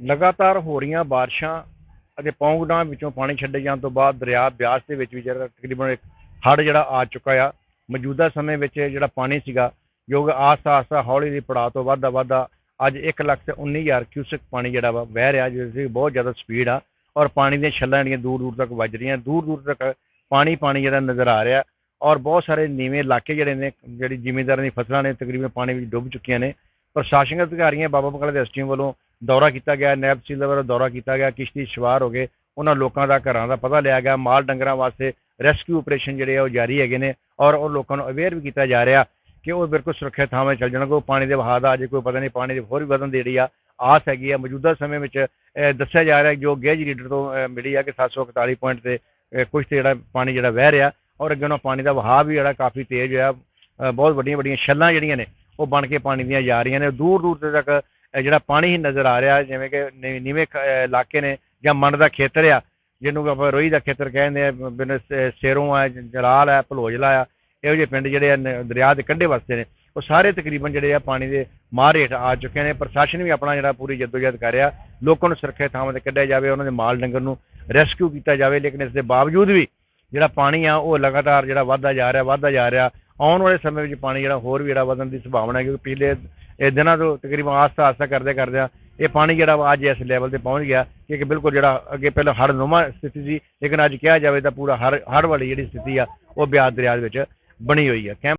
ਲਗਾਤਾਰ ਹੋ ਰਹੀਆਂ ਬਾਰਿਸ਼ਾਂ ਅਤੇ ਪੌਂਗ ਡੈਮ ਵਿੱਚੋਂ ਪਾਣੀ ਛੱਡੇ ਜਾਣ ਤੋਂ ਬਾਅਦ ਦਰਿਆ ਬਿਆਸ ਦੇ ਵਿੱਚ ਵੀ ਜਿਹੜਾ ਤਕਰੀਬਨ ਇੱਕ ਹੜ੍ਹ ਜਿਹੜਾ ਆ ਚੁੱਕਾ ਆ। ਮੌਜੂਦਾ ਸਮੇਂ ਵਿੱਚ ਜਿਹੜਾ ਪਾਣੀ ਸੀਗਾ ਜੋ ਕਿ ਆਸਤਾ ਆਸਤਾ ਹੌਲੀ ਹੌਲੀ ਪੜਾਅ ਤੋਂ ਵੱਧਦਾ ਵੱਧਦਾ ਅੱਜ 1 ਲੱਖ ਤੇ 19000 ਕਿਊਸਿਕ ਪਾਣੀ ਜਿਹੜਾ ਵਾ ਵਹਿ ਰਿਹਾ, ਜਿਸ ਬਹੁਤ ਜ਼ਿਆਦਾ ਸਪੀਡ ਆ ਔਰ ਪਾਣੀ ਦੀਆਂ ਛੱਲਾਂ ਜਿਹੜੀਆਂ ਦੂਰ ਦੂਰ ਤੱਕ ਵੱਜ ਰਹੀਆਂ ਦੂਰ ਦੂਰ ਤੱਕ ਪਾਣੀ ਪਾਣੀ ਜਿਹੜਾ ਨਜ਼ਰ ਆ ਰਿਹਾ ਔਰ ਬਹੁਤ ਸਾਰੇ ਨੀਵੇਂ ਇਲਾਕੇ ਜਿਹੜੇ ਨੇ, ਜਿਹੜੀ ਜ਼ਿਮੀਂਦਾਰਾਂ ਦੀ ਫਸਲਾਂ ਨੇ ਤਕਰੀਬਨ ਪਾਣੀ ਵਿੱਚ ਡੁੱਬ ਚੁੱਕੀਆਂ ਨੇ। ਪ੍ਰਸ਼ਾਸਨਿਕ ਅਧਿਕਾਰੀਆਂ ਬਾਬਾ ਬਕਾਲਾ ਦੇ ਐਸਟੀਐਮ ਵੱਲੋਂ ਦੌਰਾ ਕੀਤਾ ਗਿਆ ਨੈਬ ਤਹਿਸੀਲਦਾਰ ਵੱਲੋਂ ਦੌਰਾ ਕੀਤਾ ਗਿਆ ਕਿਸ਼ਤੀ ਸਵਾਰ ਹੋ ਗਏ। ਉਹਨਾਂ ਲੋਕਾਂ ਦਾ ਘਰਾਂ ਦਾ ਪਤਾ ਲਿਆ ਗਿਆ। ਮਾਲ ਡੰਗਰਾਂ ਵਾਸਤੇ ਰੈਸਕਿਊ ਆਪਰੇਸ਼ਨ ਜਿਹੜੇ ਆ ਉਹ ਜਾਰੀ ਹੈਗੇ ਨੇ ਔਰ ਉਹ ਲੋਕਾਂ ਨੂੰ ਅਵੇਅਰ ਵੀ ਕੀਤਾ ਜਾ ਰਿਹਾ ਕਿ ਉਹ ਬਿਲਕੁਲ ਸੁਰੱਖਿਅਤ ਥਾਵਾਂ 'ਤੇ ਚੱਲ ਜਾਣ। ਕੋਈ ਪਾਣੀ ਦੇ ਵਹਾਅ ਦਾ ਅਜੇ ਕੋਈ ਪਤਾ ਨਹੀਂ ਪਾਣੀ ਦੇ ਹੋਰ ਵੀ ਵਧਣ ਦੀ ਜਿਹੜੀ ਆ ਆਸ ਹੈਗੀ ਆ। ਮੌਜੂਦਾ ਸਮੇਂ ਵਿੱਚ ਦੱਸਿਆ ਜਾ ਰਿਹਾ ਜੋ ਗੇਜ ਰੀਡਰ ਤੋਂ ਮਿਲੀ ਆ ਕਿ 741 ਪੁਆਇੰਟ ਤੇ ਅਹ, ਕੁਛ ਤੇ ਜਿਹੜਾ ਪਾਣੀ ਜਿਹੜਾ ਵਹਿ ਰਿਹਾ ਔਰ ਅੱਗੇ ਨਾਲੋਂ ਪਾਣੀ ਦਾ ਵਹਾਅ ਵੀ ਜਿਹੜਾ ਕਾਫੀ ਤੇਜ਼ ਹੋਇਆ। ਬਹੁਤ ਵੱਡੀਆਂ ਵੱਡੀਆਂ ਛੱਲਾਂ ਜਿਹੜੀਆਂ ਨੇ ਉਹ ਬਣ ਕੇ ਪਾਣੀ ਦੀਆਂ ਜਾ ਰਹੀਆਂ ਨੇ। ਦੂਰ ਦੂਰ ਤੱਕ ਜਿਹੜਾ ਪਾਣੀ ਹੀ ਨਜ਼ਰ ਆ ਰਿਹਾ, ਜਿਵੇਂ ਕਿ ਨੀ- ਨੀਵੇਂ ਖ- ਇਲਾਕੇ ਨੇ ਜਾਂ ਮੰਡ ਦਾ ਖੇਤਰ ਆ, ਜਿਹਨੂੰ ਆਪਾਂ ਰੋਹੀ ਦਾ ਖੇਤਰ ਕਹਿੰਦੇ ਆ ਬਿਨ ਸੇਰੋਂ ਆ ਜਲਾਲ ਆ, ਭਲੋਜਲਾ ਆ, ਇਹੋ ਜਿਹੇ ਪਿੰਡ ਜਿਹੜੇ ਆ ਨ- ਦਰਿਆ ਦੇ ਕੰਢੇ ਵਸਦੇ ਨੇ, ਉਹ ਸਾਰੇ ਤਕਰੀਬਨ ਜਿਹੜੇ ਆ ਪਾਣੀ ਦੇ ਮਾਰ ਹੇਠ ਆ ਚੁੱਕੇ ਨੇ, ਪ੍ਰਸ਼ਾਸਨ ਵੀ ਆਪਣਾ ਜਿਹੜਾ ਪੂਰੀ ਜਦੋਜਹਿਦ ਕਰ ਰਿਹਾ, ਲੋਕਾਂ ਨੂੰ ਸੁਰੱਖਿਅਤ ਥਾਵਾਂ ਤੇ ਕੱਢਿਆ ਜਾਵੇ, ਉਹਨਾਂ ਦੇ ਮਾਲ ਡੰਗਰ ਨੂੰ ਰੈਸਕਿਊ ਕੀਤਾ ਜਾਵੇ, ਲੇਕਿਨ ਇਸ ਦੇ ਬਾਵਜੂਦ ਵੀ ਜਿਹੜਾ ਪਾਣੀ ਆ, ਉਹ ਲਗਾਤਾਰ ਜਿਹੜਾ ਵਧਦਾ ਜਾ ਰਿਹਾ, ਵਧਦਾ ਜਾ ਰਿਹਾ, ਆਉਣ ਵਾਲੇ ਸਮੇਂ ਵਿੱਚ ਪਾਣੀ ਜਿਹੜਾ ਹੋਰ ਵੀ ਜਿਹੜਾ ਵਧਣ ਦੀ ਸੰਭਾਵਨਾ ਹੈ ਕਿਉਂਕਿ ਪਿਛਲੇ ਇਹ ਦਿਨਾਂ ਤੋਂ ਤਕਰੀਬਨ ਆਸਤਾ ਆਸਤਾ ਕਰਦੇ ਕਰਦੇ ਇਹ ਪਾਣੀ ਜਿਹੜਾ ਵਾ ਅੱਜ ਇਸ ਲੈਵਲ ਤੇ ਪਹੁੰਚ ਗਿਆ ਕਿ ਬਿਲਕੁਲ ਜਿਹੜਾ ਅੱਗੇ ਪਹਿਲਾਂ ਹੜ੍ਹ ਨੁਮਾ ਸਥਿਤੀ ਸੀ, ਲੇਕਿਨ ਅੱਜ ਕਿਹਾ ਜਾਵੇ ਤਾਂ ਪੂਰਾ ਹੜ੍ਹ ਹੜ੍ਹ ਵਾਲੀ ਜਿਹੜੀ ਸਥਿਤੀ ਆ, ਉਹ ਬਿਆਸ ਦਰਿਆ ਦੇ ਵਿੱਚ ਬਣੀ ਹੋਈ ਹੈ ਕੈਮ